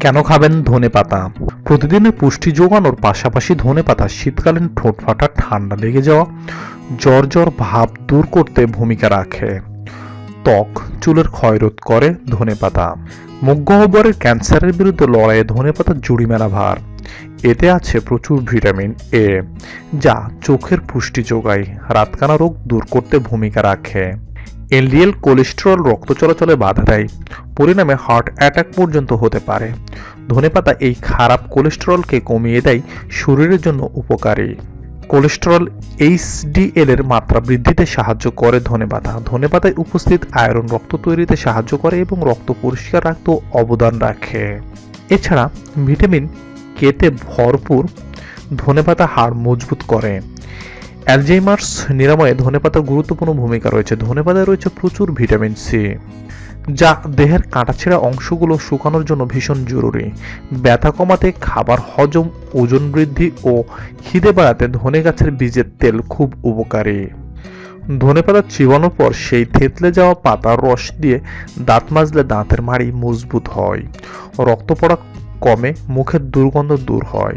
কেন খাবেন ধনে পাতা? প্রতিদিনের পুষ্টি যোগানোর পাশাপাশি ধনে পাতা শীতকালীন ঠোঁট ফাটা, ঠান্ডা লেগে যাওয়া, জ্বর জ্বর ভাব দূর করতে ভূমিকা রাখে। ত্বক, চুলের ক্ষয়রোধ করে ধনে পাতা। মুখ গহ্বরের ক্যান্সারের বিরুদ্ধে লড়াইয়ে ধনে পাতার জুড়ি মেলা ভার। এতে আছে প্রচুর ভিটামিন এ, যা চোখের পুষ্টি যোগায়, রাতকানা রোগ দূর করতে ভূমিকা রাখে। এলডিএল কোলেস্টেরল রক্ত চলাচলে বাধা দেয়। পরিণামে হার্ট অ্যাটাক পর্যন্ত হতে পারে। ধনেপাতা এই খারাপ কোলেস্টেরলকে কমিয়ে দেয় শরীরের জন্য উপকারী। কোলেস্টেরল এইচডিএল এর মাত্রা বৃদ্ধিতে সাহায্য করে ধনেপাতা ধনেপাতায় উপস্থিত আয়রন রক্ত তৈরিতে সাহায্য করে এবং রক্ত পরিষ্কার রাখতেও অবদান রাখে। এছাড়া ভিটামিন কেতে ভরপুর ধনেপাতা হাড় মজবুত করে। অ্যালজাইমার্স নিরাময়ে ধনেপাতার গুরুত্বপূর্ণ ভূমিকা রয়েছে। ধনেপাতায় রয়েছে প্রচুর ভিটামিন সি যা দেহের কাটাছেঁড়া অংশগুলো শুকানোর জন্য ভীষণ জরুরি। ব্যথা কমাতে, খাবার হজম, ওজন বৃদ্ধি ও খিদে বাড়াতে ধনে গাছের বীজের তেল খুব উপকারী। ধনেপাতা চিবানোর পর সেই থেতলে যাওয়া পাতার রস দিয়ে দাঁত মাজলে দাঁতের মাড়ি মজবুত হয়। রক্ত পড়া কমে, মুখের দুর্গন্ধ দূর হয়।